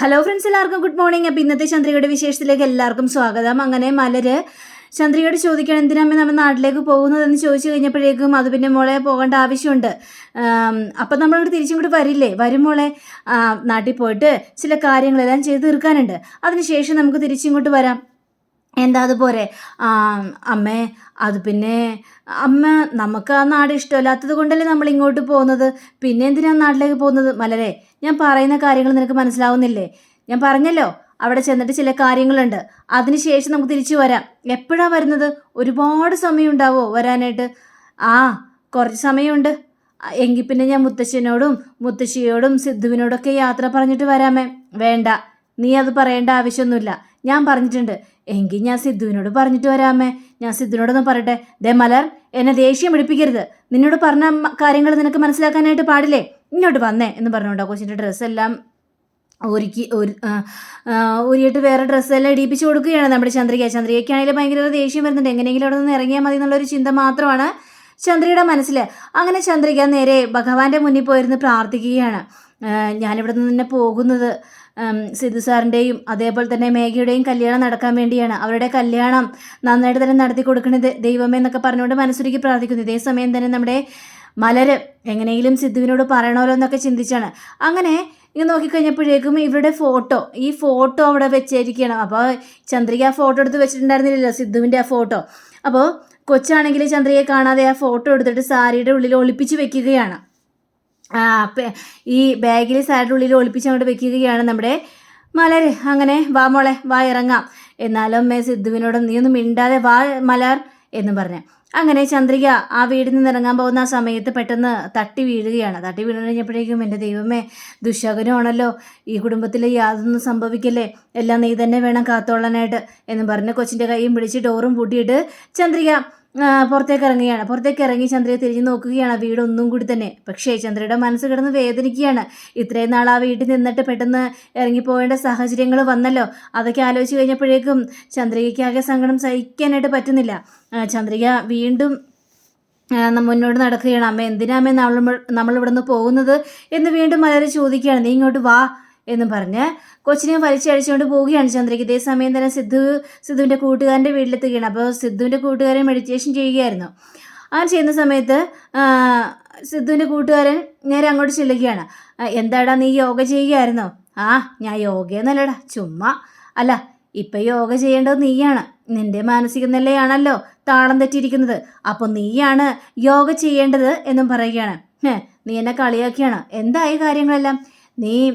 Hello friends എല്ലാവർക്കും good morning അപ്പോൾ ഇന്നത്തെ ചന്ദ്രികയുടെ വിശേഷത്തിലേക്ക് എല്ലാവർക്കും സ്വാഗതം. അങ്ങനെ മലര് ചന്ദ്രികയോട് ചോദിക്കണം എന്തിനാമ്മ നമ്മൾ നാട്ടിലേക്ക് പോകുന്നതെന്ന് ചോദിച്ചു കഴിഞ്ഞപ്പോഴേക്കും അത് പിന്നെ മോളെ പോകേണ്ട ആവശ്യമുണ്ട്. അപ്പം നമ്മളിവിടെ തിരിച്ചും കൂടി വരില്ലേ? വരും മോളെ. നാട്ടിൽ പോയിട്ട് ചില കാര്യങ്ങളെല്ലാം ചെയ്ത് തീർക്കാനുണ്ട്. അതിനുശേഷം നമുക്ക് തിരിച്ചിങ്ങോട്ട് വരാം. എന്താ അതുപോലെ അമ്മേ അത് പിന്നെ അമ്മ നമുക്ക് ആ നാട് ഇഷ്ടമല്ലാത്തത് കൊണ്ടല്ലേ നമ്മൾ ഇങ്ങോട്ട് പോകുന്നത്? പിന്നെ എന്തിനാണ് നാട്ടിലേക്ക് പോകുന്നത്? മലരെ ഞാൻ പറയുന്ന കാര്യങ്ങൾ നിനക്ക് മനസ്സിലാവുന്നില്ലേ? ഞാൻ പറഞ്ഞല്ലോ അവിടെ ചെന്നിട്ട് ചില കാര്യങ്ങളുണ്ട്. അതിനുശേഷം നമുക്ക് തിരിച്ചു വരാം. എപ്പോഴാണ് വരുന്നത്? ഒരുപാട് സമയം ഉണ്ടാവോ വരാനായിട്ട്? ആ കുറച്ച് സമയമുണ്ട്. എങ്കിൽ പിന്നെ ഞാൻ മുത്തശ്ശനോടും മുത്തശ്ശിയോടും സിദ്ധുവിനോടൊക്കെ യാത്ര പറഞ്ഞിട്ട് വരാമേ വേണ്ട നീ അത് പറയേണ്ട ആവശ്യമൊന്നുമില്ല. ഞാൻ പറഞ്ഞിട്ടുണ്ട്. എങ്കിൽ ഞാൻ സിദ്ധുവിനോട് പറഞ്ഞിട്ട് വരാമേ. ഞാൻ സിദ്ധുവിനോടൊന്ന് പറയട്ടെ. ദേ മലർ എന്നെ ദേഷ്യം പിടിപ്പിക്കരുത്. നിന്നോട് പറഞ്ഞ കാര്യങ്ങൾ നിനക്ക് മനസ്സിലാക്കാനായിട്ട് പാടില്ലേ? ഇങ്ങോട്ട് വന്നേ എന്ന് പറഞ്ഞുകൊണ്ട് കൊച്ചിന്റെ ഡ്രസ്സെല്ലാം ഒരുക്കി ഒരു ഉരിയിട്ട് വേറെ ഡ്രസ്സെല്ലാം ഇടിപ്പിച്ച് കൊടുക്കുകയാണ് നമ്മുടെ ചന്ദ്രിക. ചന്ദ്രികയ്ക്കാണെങ്കിലും ഭയങ്കര ദേഷ്യം വരുന്നുണ്ട്. എങ്ങനെയെങ്കിലും അവിടെ നിന്ന് ഇറങ്ങിയാൽ മതി എന്നുള്ളൊരു ചിന്ത മാത്രമാണ് ചന്ദ്രയുടെ മനസ്സിൽ അങ്ങനെ ചന്ദ്രിക നേരെ ഭഗവാന്റെ മുന്നിൽ പോയിരുന്ന് പ്രാർത്ഥിക്കുകയാണ്. ഞാനിവിടെ നിന്ന് തന്നെ പോകുന്നത് സിദ്ധു സാറിന്റെയും അതേപോലെ തന്നെ മേഘയുടെയും കല്യാണം നടക്കാൻ വേണ്ടിയാണ് അവരുടെ കല്യാണം നന്നായിട്ട് തന്നെ നടത്തി കൊടുക്കുന്നത് ദൈവമേ എന്നൊക്കെ പറഞ്ഞുകൊണ്ട് മനസ്സൊരുക്കി പ്രാർത്ഥിക്കുന്നു. ഇതേ സമയം തന്നെ നമ്മുടെ മലര് എങ്ങനെയെങ്കിലും സിദ്ധുവിനോട് പറയണമല്ലോ എന്നൊക്കെ ചിന്തിച്ചാണ്. അങ്ങനെ ഇങ്ങനെ നോക്കിക്കഴിഞ്ഞപ്പോഴേക്കും ഇവരുടെ ഫോട്ടോ ഈ ഫോട്ടോ അവിടെ വെച്ചിരിക്കുകയാണ്. അപ്പോൾ ചന്ദ്രിക ആ ഫോട്ടോ എടുത്ത് വെച്ചിട്ടുണ്ടായിരുന്നില്ലല്ലോ സിദ്ധുവിന്റെ ആ ഫോട്ടോ. അപ്പോൾ കൊച്ചാണെങ്കിൽ ചന്ദ്രികയെ കാണാതെ ആ ഫോട്ടോ എടുത്തിട്ട് സാരിയുടെ ഉള്ളിൽ ഒളിപ്പിച്ച് വെക്കുകയാണ്. ഈ ബാഗിൽ സാരിയുടെ ഉള്ളിൽ ഒളിപ്പിച്ച് അങ്ങോട്ട് വെക്കുകയാണ് നമ്മുടെ മലർ. അങ്ങനെ വാ മോളെ വാ ഇറങ്ങാം. എന്നാലും മേ സിദ്ധുവിനോട് നീ ഒന്നും മിണ്ടാതെ വാ മലർ എന്ന് പറഞ്ഞു. അങ്ങനെ ചന്ദ്രിക ആ വീടിൽ നിന്ന് ഇറങ്ങാൻ പോകുന്ന ആ സമയത്ത് പെട്ടെന്ന് തട്ടി വീഴുകയാണ്. തട്ടി വീണ് കഴിഞ്ഞപ്പോഴേക്കും എന്റെ ദൈവമേ ദുശകനമാണല്ലോ. ഈ കുടുംബത്തിൽ യാതൊന്നും സംഭവിക്കല്ലേ? എല്ലാം നീ തന്നെ വേണം കാത്തോളാനായിട്ട് എന്ന് പറഞ്ഞ് കൊച്ചിന്റെ കൈയും പിടിച്ച് ഡോറും പൂട്ടിയിട്ട് ചന്ദ്രിക പുറത്തേക്ക് ഇറങ്ങുകയാണ് പുറത്തേക്ക് ഇറങ്ങി ചന്ദ്രയെ തിരിഞ്ഞു നോക്കുകയാണ്. വീട് ഒന്നും കൂടി തന്നെ. പക്ഷേ ചന്ദ്രയുടെ മനസ്സ് കിടന്ന് വേദനിക്കുകയാണ്. ഇത്രയും നാൾ ആ വീട്ടിൽ നിന്നിട്ട് പെട്ടെന്ന് ഇറങ്ങിപ്പോകേണ്ട സാഹചര്യങ്ങൾ വന്നല്ലോ. അതൊക്കെ ആലോചിച്ച് കഴിഞ്ഞപ്പോഴേക്കും ചന്ദ്രികയ്ക്ക് ആകെ സങ്കടം സഹിക്കാനായിട്ട് പറ്റുന്നില്ല. ചന്ദ്രിക വീണ്ടും മുന്നോട്ട് നടക്കുകയാണ്. അമ്മ എന്തിനാ നമ്മൾ നമ്മൾ ഇവിടെ നിന്ന് പോകുന്നത്? എന്ന് വീണ്ടും മലര് ചോദിക്കുകയാണ്. നീ ഇങ്ങോട്ട് വാ. എന്ന് പറഞ്ഞ് കൊച്ചിനെ വലിച്ചടിച്ചുകൊണ്ട് പോവുകയാണ് ചന്ദ്രയ്ക്ക്. ഇതേ സമയം തന്നെ സിദ്ധു സിദ്ധുവിന്റെ കൂട്ടുകാരന്റെ വീട്ടിലെത്തുകയാണ്. അപ്പോൾ സിദ്ധുവിന്റെ കൂട്ടുകാരൻ മെഡിറ്റേഷൻ ചെയ്യുകയായിരുന്നു. അങ്ങനെ ചെയ്യുന്ന സമയത്ത് സിദ്ധുവിന്റെ കൂട്ടുകാരൻ നേരെ അങ്ങോട്ട് ചെല്ലുകയാണ്. എന്താടാ നീ യോഗ ചെയ്യുകയായിരുന്നോ? ആ ഞാൻ യോഗയെന്നല്ലടാ ചുമ്മാ. അല്ല ഇപ്പം യോഗ ചെയ്യേണ്ടത് നീയാണ്. നിന്റെ മാനസിക നിലയാണല്ലോ താളം തെറ്റിയിരിക്കുന്നത്. അപ്പോൾ നീയാണ് യോഗ ചെയ്യേണ്ടത് എന്നും പറയുകയാണ്. "ഹേ, നീ എന്നെ കളിയാക്കിയാണ്. എന്തായി കാര്യങ്ങളെല്ലാം? നീ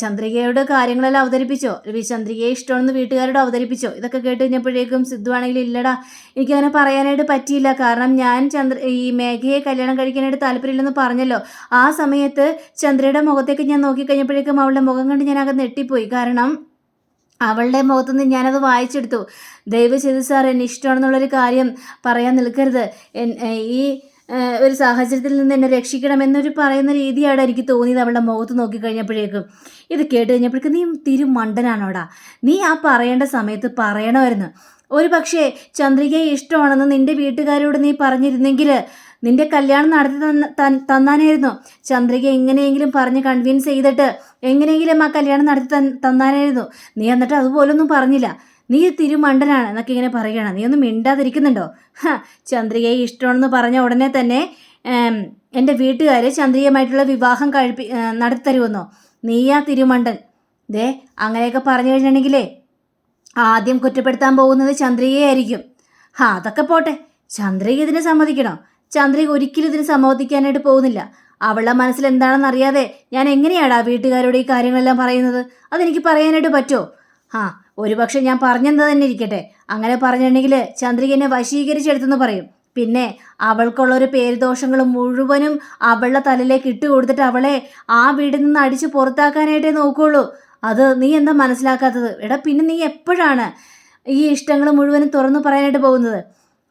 ചന്ദ്രികയോട് കാര്യങ്ങളെല്ലാം അവതരിപ്പിച്ചോ? ചന്ദ്രികയെ ഇഷ്ടമാണെന്ന് വീട്ടുകാരോട് അവതരിപ്പിച്ചോ? ഇതൊക്കെ കേട്ട് കഴിഞ്ഞപ്പോഴേക്കും സിദ്ധു ആണെങ്കിൽ ഇല്ലടാ എനിക്കങ്ങനെ പറയാനായിട്ട് പറ്റിയില്ല. കാരണം ഞാൻ ചന്ദ്ര ഈ മേഘയെ കല്യാണം കഴിക്കാനായിട്ട് താല്പര്യമില്ലെന്ന് പറഞ്ഞല്ലോ. ആ സമയത്ത് ചന്ദ്രയുടെ മുഖത്തേക്ക് ഞാൻ നോക്കിക്കഴിഞ്ഞപ്പോഴേക്കും അവളുടെ മുഖം കണ്ട് ഞാൻ അകത്ത് നെട്ടിപ്പോയി കാരണം അവളുടെ മുഖത്തുനിന്ന് ഞാനത് വായിച്ചെടുത്തു. ദയവ് ചെയ്ത് സാർ എന്നെ ഇഷ്ടമാണെന്നുള്ളൊരു കാര്യം പറയാൻ നിൽക്കരുത്. ഈ ഒരു സാഹചര്യത്തിൽ നിന്ന് എന്നെ രക്ഷിക്കണം എന്നൊരു പറയുന്ന രീതിയാണ് എനിക്ക് തോന്നിയത് അവളുടെ മുഖത്ത് നോക്കിക്കഴിഞ്ഞപ്പോഴേക്കും. ഇത് കേട്ട് കഴിഞ്ഞപ്പോഴേക്കും നീ തിരു മണ്ടനാണോടാ നീ ആ പറയേണ്ട സമയത്ത് പറയണമായിരുന്നു. ഒരു പക്ഷേ ചന്ദ്രികയെ ഇഷ്ടമാണെന്ന് നിന്റെ വീട്ടുകാരോട് നീ പറഞ്ഞിരുന്നെങ്കിൽ നിന്റെ കല്യാണം നടത്തി തന്ന തന്നാനായിരുന്നു. ചന്ദ്രിക എങ്ങനെയെങ്കിലും പറഞ്ഞ് കൺവിൻസ് ചെയ്തിട്ട് എങ്ങനെയെങ്കിലും ആ കല്യാണം നടത്തി തന്നാനായിരുന്നു. നീ എന്നിട്ട് അതുപോലൊന്നും പറഞ്ഞില്ല. നീ തിരുമണ്ടനാണ് എന്നൊക്കെ ഇങ്ങനെ പറയുകയാണ് നീ ഒന്നും മിണ്ടാതിരിക്കുന്നുണ്ടോ? ചന്ദ്രികയെ ഇഷ്ടമാണെന്ന് പറഞ്ഞ ഉടനെ തന്നെ എന്റെ വീട്ടുകാർ ചന്ദ്രികയുമായിട്ടുള്ള വിവാഹം കഴിപ്പി നടത്തരുമെന്നോ നീയാ തിരുമണ്ടൻ. ദേ അങ്ങനെയൊക്കെ പറഞ്ഞു കഴിഞ്ഞിട്ടുണ്ടെങ്കിലേ ആദ്യം കുറ്റപ്പെടുത്താൻ പോകുന്നത് ചന്ദ്രികയായിരിക്കും. ഹാ അതൊക്കെ പോട്ടെ. ചന്ദ്രിക ഇതിനെ സമ്മതിക്കണോ? ചന്ദ്രിക ഒരിക്കലും ഇതിന് സമ്മതിക്കാനായിട്ട് പോകുന്നില്ല. അവളുടെ മനസ്സിൽ എന്താണെന്ന് അറിയാതെ ഞാൻ എങ്ങനെയാടാ വീട്ടുകാരോട് ഈ കാര്യങ്ങളെല്ലാം പറയുന്നത്? അതെനിക്ക് പറയാനായിട്ട് പറ്റുമോ ആ ഒരുപക്ഷെ ഞാൻ പറഞ്ഞെന്ന് തന്നെ ഇരിക്കട്ടെ. അങ്ങനെ പറഞ്ഞിട്ടുണ്ടെങ്കിൽ ചന്ദ്രിക എന്നെ വശീകരിച്ചെടുത്തെന്ന് പറയും. പിന്നെ അവൾക്കുള്ള ഒരു പേരുദോഷങ്ങൾ മുഴുവനും അവളുടെ തലയിലേക്ക് ഇട്ട് കൊടുത്തിട്ട് അവളെ ആ വീട്ടിൽ നിന്ന് അടിച്ച് പുറത്താക്കാനായിട്ടേ നോക്കുകയുള്ളൂ അത് നീ എന്താ മനസ്സിലാക്കാത്തത്? എടാ പിന്നെ നീ എപ്പോഴാണ് ഈ ഇഷ്ടങ്ങൾ മുഴുവനും തുറന്നു പറയാനായിട്ട് പോകുന്നത്?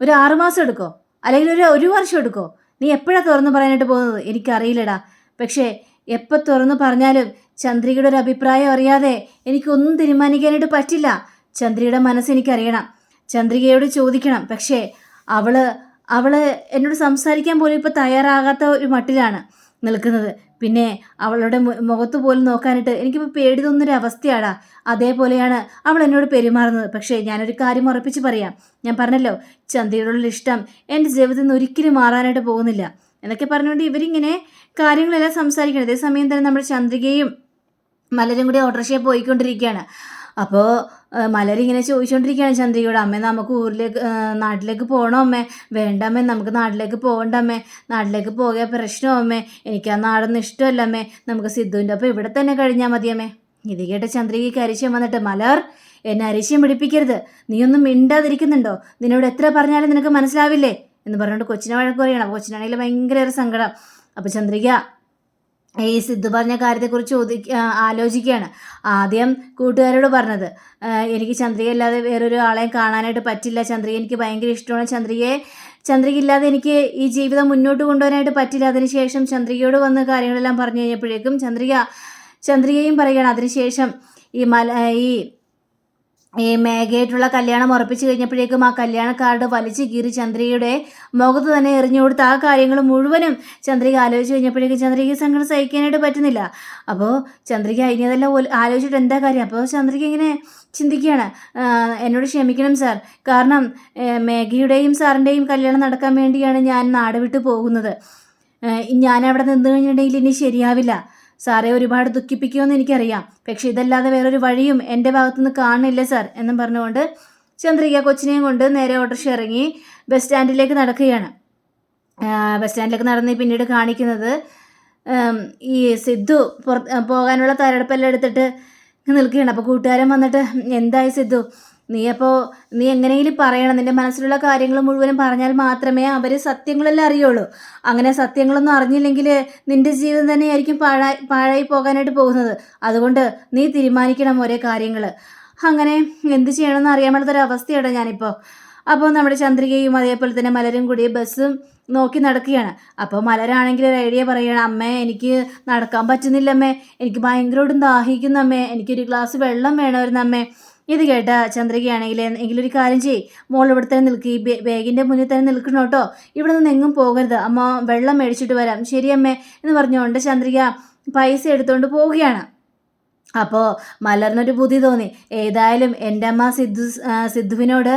ഒരു ആറുമാസം എടുക്കോ? അല്ലെങ്കിൽ ഒരു ഒരു വർഷം എടുക്കോ? നീ എപ്പോഴാണ് തുറന്നു പറയാനായിട്ട് പോകുന്നത്? എനിക്കറിയില്ലടാ. പക്ഷേ എപ്പോൾ തുറന്നു പറഞ്ഞാലും ചന്ദ്രികയുടെ ഒരു അഭിപ്രായം അറിയാതെ എനിക്കൊന്നും തീരുമാനിക്കാനായിട്ട് പറ്റില്ല. ചന്ദ്രികയുടെ മനസ്സ് എനിക്കറിയണം. ചന്ദ്രികയോട് ചോദിക്കണം. പക്ഷേ അവൾ അവൾ എന്നോട് സംസാരിക്കാൻ പോലും ഇപ്പോൾ തയ്യാറാകാത്ത ഒരു മട്ടിലാണ് നിൽക്കുന്നത്. പിന്നെ അവളുടെ മുഖത്ത് പോലും നോക്കാനായിട്ട് എനിക്കിപ്പോൾ പേടി തോന്നുന്നൊരു അവസ്ഥയാടാ. അതേപോലെയാണ് അവൾ എന്നോട് പെരുമാറുന്നത്. പക്ഷേ ഞാനൊരു കാര്യം ഉറപ്പിച്ച് പറയാം. ഞാൻ പറഞ്ഞല്ലോ ചന്ദ്രയോടുള്ള ഇഷ്ടം എന്റെ ജീവിതത്തിൽ നിന്ന് ഒരിക്കലും മാറാനായിട്ട് പോകുന്നില്ല. എന്നൊക്കെ പറഞ്ഞുകൊണ്ട് ഇവരിങ്ങനെ കാര്യങ്ങളെല്ലാം സംസാരിക്കണം. അതേസമയം തന്നെ നമ്മുടെ ചന്ദ്രികയും മലരും കൂടി ഓട്ടോറിക്ഷയിൽ പോയിക്കൊണ്ടിരിക്കുകയാണ്. അപ്പോൾ മലരിങ്ങനെ ചോദിച്ചുകൊണ്ടിരിക്കുകയാണ് ചന്ദ്രികയോട് അമ്മേ നമുക്ക് ഊരിലേക്ക് നാട്ടിലേക്ക് പോകണോ അമ്മേ? വേണ്ട അമ്മേ നമുക്ക് നാട്ടിലേക്ക് പോകണ്ട അമ്മേ. നാട്ടിലേക്ക് പോകിയ പ്രശ്നമോ അമ്മേ. എനിക്ക് ആ നാടൊന്നും ഇഷ്ടമല്ല അമ്മേ. നമുക്ക് സിദ്ധുവിന്റെ ഒപ്പം ഇവിടെ തന്നെ കഴിഞ്ഞാൽ മതി അമ്മേ. ഇത് കേട്ട ചന്ദ്രികയ്ക്ക് അരിശം വന്നിട്ട് മലർ എന്നെ അരിശം പിടിപ്പിക്കരുത്. നീയൊന്നും മിണ്ടാതിരിക്കുന്നുണ്ടോ? നിന്നോട് എത്ര പറഞ്ഞാലും നിനക്ക് മനസ്സിലാവില്ലേ? എന്ന് പറഞ്ഞുകൊണ്ട് കൊച്ചിനെ വഴക്ക് പറയണം കൊച്ചിനാണെങ്കിൽ ഭയങ്കര ഒരു സങ്കടം. അപ്പോൾ ചന്ദ്രിക ഈ സിദ്ധു പറഞ്ഞ കാര്യത്തെക്കുറിച്ച് ചോദി ആലോചിക്കുകയാണ്. ആദ്യം കൂട്ടുകാരോട് പറഞ്ഞത് എനിക്ക് ചന്ദ്രിക അല്ലാതെ വേറൊരു ആളെ കാണാനായിട്ട് പറ്റില്ല. ചന്ദ്രിക എനിക്ക് ഭയങ്കര ഇഷ്ടമാണ്. ചന്ദ്രികയെ ചന്ദ്രിക ഇല്ലാതെ എനിക്ക് ഈ ജീവിതം മുന്നോട്ട് കൊണ്ടുപോകാനായിട്ട് പറ്റില്ല. അതിനുശേഷം ചന്ദ്രികയോട് വന്ന് കാര്യങ്ങളെല്ലാം പറഞ്ഞു കഴിഞ്ഞപ്പോഴേക്കും ചന്ദ്രിക ചന്ദ്രികയും പറയുകയാണ് അതിനുശേഷം ഈ മല ഈ ഈ മേഘയായിട്ടുള്ള കല്യാണം ഉറപ്പിച്ചു കഴിഞ്ഞപ്പോഴേക്കും ആ കല്യാണ കാർഡ് വലിച്ചു കീറി ചന്ദ്രികയുടെ മുഖത്ത് തന്നെ എറിഞ്ഞു കൊടുത്ത് ആ കാര്യങ്ങൾ മുഴുവനും ചന്ദ്രിക ആലോചിച്ച് കഴിഞ്ഞപ്പോഴേക്കും ചന്ദ്രിക സങ്കടം സഹിക്കാനായിട്ട് പറ്റുന്നില്ല. അപ്പോൾ ചന്ദ്രിക ഇനി അതെല്ലാം ആലോചിച്ചിട്ട് എന്താ കാര്യം? അപ്പോൾ ചന്ദ്രിക ഇങ്ങനെ ചിന്തിക്കുകയാണ്. എന്നോട് ക്ഷമിക്കണം സാർ. കാരണം മേഘയുടെയും സാറിന്റെയും കല്യാണം നടക്കാൻ വേണ്ടിയാണ് ഞാൻ നാട് വിട്ടു പോകുന്നത്. ഞാൻ അവിടെ നിന്ന് കഴിഞ്ഞിട്ടുണ്ടെങ്കിൽ ഇനി ശരിയാവില്ല. സാറെ ഒരുപാട് ദുഃഖിപ്പിക്കുമെന്ന് എനിക്കറിയാം. പക്ഷെ ഇതല്ലാതെ വേറൊരു വഴിയും എന്റെ ഭാഗത്തുനിന്ന് കാണില്ല സാർ എന്നും പറഞ്ഞുകൊണ്ട് ചന്ദ്രിക കൊച്ചിനെയും കൊണ്ട് നേരെ ഓട്ടോറിക്ഷ ഇറങ്ങി ബസ് സ്റ്റാൻഡിലേക്ക് നടക്കുകയാണ്. ബസ് സ്റ്റാൻഡിലേക്ക് നടന്ന് പിന്നീട് കാണിക്കുന്നത് ഈ സിദ്ധു പുറ പോകാനുള്ള തയ്യാറെടുപ്പെല്ലാം എടുത്തിട്ട് നിൽക്കുകയാണ്. അപ്പോൾ കൂട്ടുകാരൻ വന്നിട്ട് എന്തായി സിദ്ധു? നീ അപ്പോൾ നീ എങ്ങനെയെങ്കിലും പറയണം. നിന്റെ മനസ്സിലുള്ള കാര്യങ്ങൾ മുഴുവനും പറഞ്ഞാൽ മാത്രമേ അവർ സത്യങ്ങളെല്ലാം അറിയുള്ളൂ. അങ്ങനെ സത്യങ്ങളൊന്നും അറിഞ്ഞില്ലെങ്കിൽ നിന്റെ ജീവിതം തന്നെയായിരിക്കും പാഴായി പാഴായി പോകാനായിട്ട് പോകുന്നത്. അതുകൊണ്ട് നീ തീരുമാനിക്കണം ഓരോ കാര്യങ്ങൾ അങ്ങനെ എന്ത് ചെയ്യണമെന്ന് അറിയാൻ മേലാത്തൊരവസ്ഥയാണ് ഞാനിപ്പോൾ അപ്പോൾ നമ്മുടെ ചന്ദ്രികയും അതേപോലെ തന്നെ മലരും കൂടി ബസ്സും നോക്കി നടക്കുകയാണ്. അപ്പോൾ മലരാണെങ്കിൽ ഒരു ഐഡിയ പറയുകയാണ് അമ്മേ എനിക്ക് നടക്കാൻ പറ്റുന്നില്ല അമ്മേ എനിക്ക് ഭയങ്കരമായിട്ടും ദാഹിക്കുന്നു അമ്മേ. എനിക്കൊരു ഗ്ലാസ് വെള്ളം വേണമായിരുന്നു അമ്മേ. ഇത് കേട്ട ചന്ദ്രികയാണെങ്കിൽ എങ്കിലൊരു കാര്യം ചെയ്യ്. മോൾ ഇവിടെ തന്നെ നിൽക്കുക ഈ ബാഗിന്റെ മുന്നിൽ തന്നെ നിൽക്കണം കേട്ടോ. ഇവിടെ നിന്ന് എങ്ങും പോകരുത്. അമ്മ വെള്ളം മേടിച്ചിട്ട് വരാം. ശരി അമ്മേ എന്ന് പറഞ്ഞുകൊണ്ട് ചന്ദ്രിക പൈസ എടുത്തുകൊണ്ട് പോവുകയാണ്. അപ്പോൾ മലർന്നൊരു ബുദ്ധി തോന്നി. ഏതായാലും എന്റെ അമ്മ സിദ്ധു സിദ്ധുവിനോട്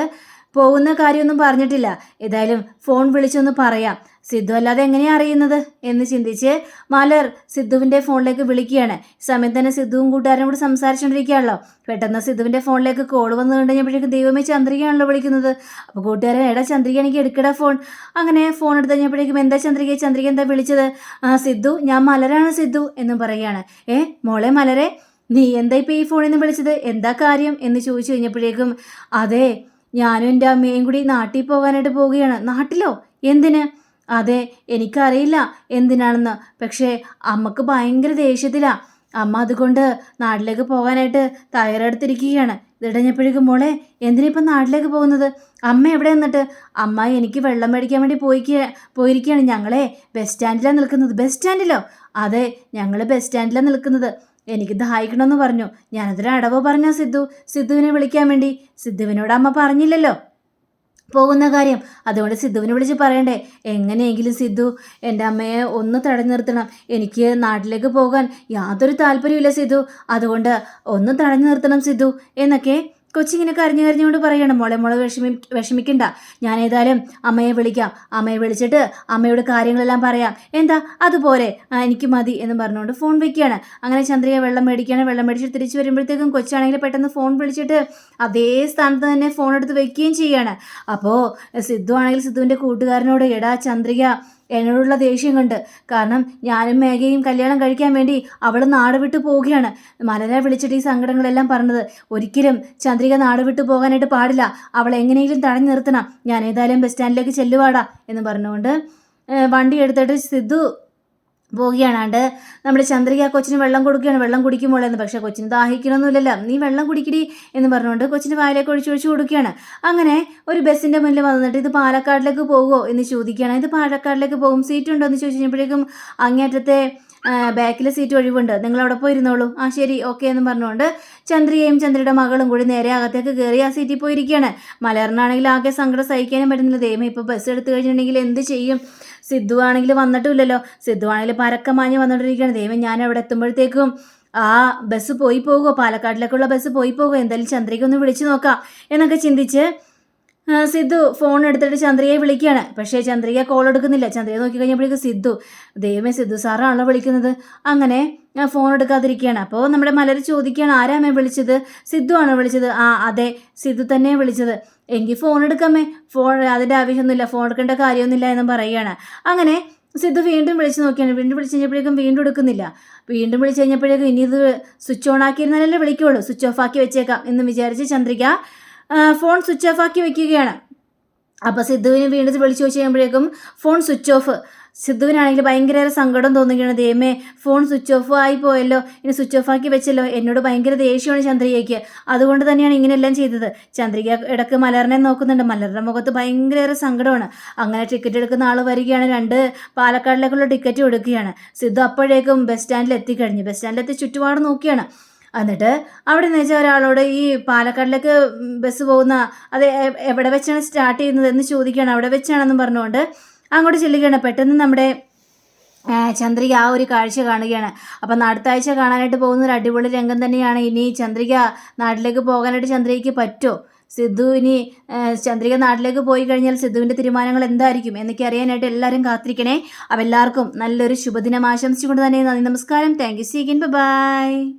പോകുന്ന കാര്യമൊന്നും പറഞ്ഞിട്ടില്ല. ഏതായാലും ഫോൺ വിളിച്ചൊന്ന് പറയാം. സിദ്ധു അല്ലാതെ എങ്ങനെയാ അറിയുന്നത്? എന്ന് ചിന്തിച്ച് മലർ സിദ്ധുവിന്റെ ഫോണിലേക്ക് വിളിക്കുകയാണ്. സമയം തന്നെ സിദ്ധുവും കൂട്ടുകാരനും കൂടി സംസാരിച്ചുകൊണ്ടിരിക്കുകയാണല്ലോ പെട്ടെന്ന് സിദ്ധുവിന്റെ ഫോണിലേക്ക് കോൾ വന്നു കഴിഞ്ഞപ്പോഴേക്കും ദൈവമേ ചന്ദ്രികയാണല്ലോ വിളിക്കുന്നത്. അപ്പോൾ കൂട്ടുകാരൻ എടാ ചന്ദ്രിക എനിക്ക് എടുക്കടാ ഫോൺ. അങ്ങനെ ഫോൺ എടുത്ത് കഴിഞ്ഞപ്പോഴേക്കും എന്താ ചന്ദ്രിക ചന്ദ്രിക എന്താ വിളിച്ചത്? ആ സിദ്ധു ഞാൻ മലരാണ് സിദ്ധു എന്ന് പറയുകയാണ്. ഏ മോളെ മലരെ നീ എന്താ ഇപ്പോൾ ഈ ഫോണിൽ നിന്ന് വിളിച്ചത്? എന്താ കാര്യം? എന്ന് ചോദിച്ചു കഴിഞ്ഞപ്പോഴേക്കും അതെ ഞാനും എന്റെ അമ്മയും കൂടി നാട്ടിൽ പോകാനായിട്ട് പോവുകയാണ്. നാട്ടിലോ? എന്തിന്? അതെ എനിക്കറിയില്ല എന്തിനാണെന്ന്. പക്ഷേ അമ്മയ്ക്ക് ഭയങ്കര ദേഷ്യത്തിലാ. അമ്മ അതുകൊണ്ട് നാട്ടിലേക്ക് പോകാനായിട്ട് തയ്യാറെടുത്തിരിക്കുകയാണ്. ഇതിടഞ്ഞപ്പോഴേക്കും മോളെ എന്തിനിപ്പം നാട്ടിലേക്ക് പോകുന്നത്? അമ്മ എവിടെ നിന്നിട്ട്? അമ്മ എനിക്ക് വെള്ളം മേടിക്കാൻ വേണ്ടി പോയിക്ക പോയിരിക്കുകയാണ്. ഞങ്ങളെ ബസ് സ്റ്റാൻഡിലാണ് നിൽക്കുന്നത്. ബസ് സ്റ്റാൻഡിലോ? അതെ ഞങ്ങൾ ബസ് സ്റ്റാൻഡിലാണ് നിൽക്കുന്നത്. എനിക്ക് ദാഹിക്കണമെന്ന് പറഞ്ഞു. ഞാനതൊരു അടവ് പറഞ്ഞു സിദ്ധു. സിദ്ധുവിനെ വിളിക്കാൻ വേണ്ടി. സിദ്ധുവിനോട് അമ്മ പറഞ്ഞില്ലല്ലോ. പോകുന്ന കാര്യം അതുകൊണ്ട് സിദ്ധുവിനെ വിളിച്ച് പറയണ്ടേ. എങ്ങനെയെങ്കിലും സിദ്ധു എന്റെ അമ്മയെ ഒന്ന് തടഞ്ഞു നിർത്തണം. എനിക്ക് നാട്ടിലേക്ക് പോകാൻ യാതൊരു താല്പര്യമില്ല സിദ്ധു. അതുകൊണ്ട് ഒന്ന് തടഞ്ഞു നിർത്തണം സിദ്ധു എന്നൊക്കെ കൊച്ചിങ്ങനെ കരഞ്ഞു കരഞ്ഞുകൊണ്ട് പറയണം മോളെ മോളെ വിഷമി വിഷമിക്കണ്ട. ഞാൻ ഏതായാലും അമ്മയെ വിളിക്കാം. അമ്മയെ വിളിച്ചിട്ട് അമ്മയോട് കാര്യങ്ങളെല്ലാം പറയാം. എന്താ? അതുപോലെ. എനിക്ക് മതി എന്ന് പറഞ്ഞുകൊണ്ട് ഫോൺ വയ്ക്കുകയാണ് അങ്ങനെ ചന്ദ്രിക വെള്ളം മേടിക്കുകയാണ്. വെള്ളം മേടിച്ചിട്ട് തിരിച്ചു വരുമ്പോഴത്തേക്കും കൊച്ചാണെങ്കിൽ പെട്ടെന്ന് ഫോൺ വിളിച്ചിട്ട് അതേ സ്ഥാനത്ത് തന്നെ ഫോൺ എടുത്ത് വയ്ക്കുകയും ചെയ്യുകയാണ് അപ്പോൾ സിദ്ധു ആണെങ്കിൽ സിദ്ധുവിന്റെ കൂട്ടുകാരനോട് എടാ ചന്ദ്രിക എന്നോടുള്ള ദേഷ്യം കണ്ട്. കാരണം ഞാനും മേഘയും കല്യാണം കഴിക്കാൻ വേണ്ടി അവൾ നാട് വിട്ടു പോവുകയാണ്. മലരെ വിളിച്ചിട്ട് ഈ സങ്കടങ്ങളെല്ലാം പറഞ്ഞത്. ഒരിക്കലും ചന്ദ്രിക നാട് വിട്ടു പോകാനായിട്ട് പാടില്ല. അവൾ എങ്ങനെയെങ്കിലും തടഞ്ഞു നിർത്തണം. ഞാൻ ഏതായാലും ബസ് സ്റ്റാൻഡിലേക്ക് ചെല്ലുവാടാ എന്ന് പറഞ്ഞുകൊണ്ട് വണ്ടി എടുത്തിട്ട് സിദ്ധു പോവുകയാണാണ്ട് നമ്മുടെ ചന്ദ്രിക കൊച്ചിന് വെള്ളം കൊടുക്കുകയാണ്. വെള്ളം കുടിക്കുമ്പോഴെന്ന് പക്ഷേ കൊച്ചിന് ദാഹിക്കണമൊന്നുമില്ലല്ലോ നീ വെള്ളം കുടിക്കടി എന്ന് പറഞ്ഞുകൊണ്ട് കൊച്ചിന് വായിലേക്ക് ഒഴിച്ച് ഒഴിച്ച് കൊടുക്കുകയാണ്. അങ്ങനെ ഒരു ബസ്സിന്റെ മുന്നിൽ വന്നിട്ട് ഇത് പാലക്കാടിലേക്ക് പോകുമോ എന്ന് ചോദിക്കുകയാണ്. ഇത് പാലക്കാടിലേക്ക് പോകും. സീറ്റ് ഉണ്ടോ എന്ന് ചോദിച്ചു കഴിഞ്ഞപ്പോഴേക്കും അങ്ങേറ്റത്തെ ബാക്കിലെ സീറ്റ് ഒഴിവുണ്ട്. നിങ്ങൾ അവിടെ പോയി ഇരുന്നോളൂ ആ ശരി. ഓക്കെ എന്ന് പറഞ്ഞുകൊണ്ട് ചന്ദ്രികയും ചന്ദ്രയുടെ മകളും കൂടി നേരെ അകത്തേക്ക് കയറി ആ സീറ്റിൽ പോയിരിക്കുകയാണ്. മലറിനാണെങ്കിൽ ആകെ സങ്കടം സഹിക്കാനും പറ്റുന്നില്ല. ദൈവം ഇപ്പോൾ ബസ് എടുത്തു കഴിഞ്ഞിട്ടുണ്ടെങ്കിൽ എന്ത് ചെയ്യും? സിദ്ധു ആണെങ്കിൽ വന്നിട്ടുമില്ലല്ലോ സിദ്ധു ആണെങ്കിൽ പരക്കമാഞ്ഞ് വന്നുകൊണ്ടിരിക്കുകയാണ് ദൈവം ഞാൻ അവിടെ എത്തുമ്പോഴത്തേക്കും ആ ബസ് പോയി പോകുമോ പാലക്കാട്ടിലേക്കുള്ള ബസ് പോയി പോകുമോ എന്തായാലും ചന്ദ്രയ്ക്ക് ഒന്ന് വിളിച്ചു നോക്കാം എന്നൊക്കെ ചിന്തിച്ച് സിദ്ധു ഫോൺ എടുത്തിട്ട് ചന്ദ്രയെ വിളിക്കുകയാണ്. പക്ഷേ ചന്ദ്രിക കോൾ എടുക്കുന്നില്ല. ചന്ദ്രയെ നോക്കി കഴിഞ്ഞപ്പോഴേക്കും സിദ്ധു ദൈവമേ സിദ്ധു സാറാണല്ലോ വിളിക്കുന്നത്. അങ്ങനെ ഫോൺ എടുക്കാതിരിക്കുകയാണ്. അപ്പോൾ നമ്മുടെ മലർ ചോദിക്കുകയാണ് ആരാമേ വിളിച്ചത്? സിദ്ധു ആണോ വിളിച്ചത്? ആ അതെ സിദ്ധു തന്നെ വിളിച്ചത്. എങ്കിൽ ഫോൺ എടുക്കാമേ ഫോൺ അതിന്റെ ആവശ്യമൊന്നുമില്ല. ഫോൺ എടുക്കേണ്ട കാര്യമൊന്നുമില്ല എന്നും പറയുകയാണ്. അങ്ങനെ സിദ്ധു വീണ്ടും വിളിച്ച് നോക്കിയാണ്. വീണ്ടും വിളിച്ച് കഴിഞ്ഞപ്പോഴേക്കും വീണ്ടും എടുക്കുന്നില്ല. വീണ്ടും വിളിച്ച് കഴിഞ്ഞപ്പോഴേക്കും ഇനി ഇത് സ്വിച്ച് ഓൺ ആക്കിയിരുന്നാലല്ലേ വിളിക്കുള്ളൂ. സ്വിച്ച് ഓഫ് ആക്കി വെച്ചേക്കാം എന്ന് വിചാരിച്ച് ചന്ദ്രിക ഫോൺ സ്വിച്ച് ഓഫ് ആക്കി വെക്കുകയാണ്. അപ്പോൾ സിദ്ധുവിനെ വീണ്ടും വിളിച്ചു ചോദിച്ചു കഴിയുമ്പോഴേക്കും ഫോൺ സ്വിച്ച് ഓഫ്. സിദ്ധുവിനാണെങ്കിൽ ഭയങ്കര സങ്കടം തോന്നുകയാണ്. ദൈവമേ ഫോൺ സ്വിച്ച് ഓഫ് ആയി പോയല്ലോ. ഇനി സ്വിച്ച് ഓഫ് ആക്കി വെച്ചല്ലോ. എന്നോട് ഭയങ്കര ദേഷ്യമാണ് ചന്ദ്രികയ്ക്ക്. അതുകൊണ്ട് തന്നെയാണ് ഇങ്ങനെയെല്ലാം ചെയ്തത്. ചന്ദ്രിക ഇടയ്ക്ക് മലറിനെ നോക്കുന്നുണ്ട്. മലറിന്റെ മുഖത്ത് ഭയങ്കര സങ്കടമാണ്. അങ്ങനെ ടിക്കറ്റ് എടുക്കുന്ന ആൾ വരികയാണ്. രണ്ട് പാലക്കാടിലേക്കുള്ള ടിക്കറ്റ് കൊടുക്കുകയാണ് സിദ്ധു അപ്പോഴേക്കും ബസ് സ്റ്റാൻഡിൽ എത്തിക്കഴിഞ്ഞു. ബസ് സ്റ്റാൻഡിലെത്തി ചുറ്റുപാട് നോക്കിയാണ്. എന്നിട്ട് അവിടെ നിന്ന് വെച്ചാൽ ഒരാളോട് ഈ പാലക്കാടിലേക്ക് ബസ് പോകുന്ന അത് എവിടെ വെച്ചാണ് സ്റ്റാർട്ട് ചെയ്യുന്നത് എന്ന് ചോദിക്കുകയാണ്. അവിടെ വെച്ചാണെന്ന് പറഞ്ഞുകൊണ്ട് അങ്ങോട്ട് ചെല്ലുകയാണ്. പെട്ടെന്ന് നമ്മുടെ ചന്ദ്രിക ആ ഒരു കാഴ്ച കാണുകയാണ്. അപ്പം അടുത്ത ആഴ്ച കാണാനായിട്ട് പോകുന്ന ഒരു അടിപൊളി രംഗം തന്നെയാണ്. ഇനി ചന്ദ്രിക നാട്ടിലേക്ക് പോകാനായിട്ട് ചന്ദ്രികയ്ക്ക് പറ്റുമോ സിദ്ധു ഇനി ചന്ദ്രിക നാട്ടിലേക്ക് പോയി കഴിഞ്ഞാൽ സിദ്ധുവിന്റെ തീരുമാനങ്ങൾ എന്തായിരിക്കും എന്നൊക്കെ അറിയാനായിട്ട് എല്ലാവരും കാത്തിരിക്കണേ. അപ്പം എല്ലാവർക്കും നല്ലൊരു ശുഭദിനം ആശംസിച്ചുകൊണ്ട് തന്നെ നന്ദി നമസ്കാരം. Thank you സീഗിൻ by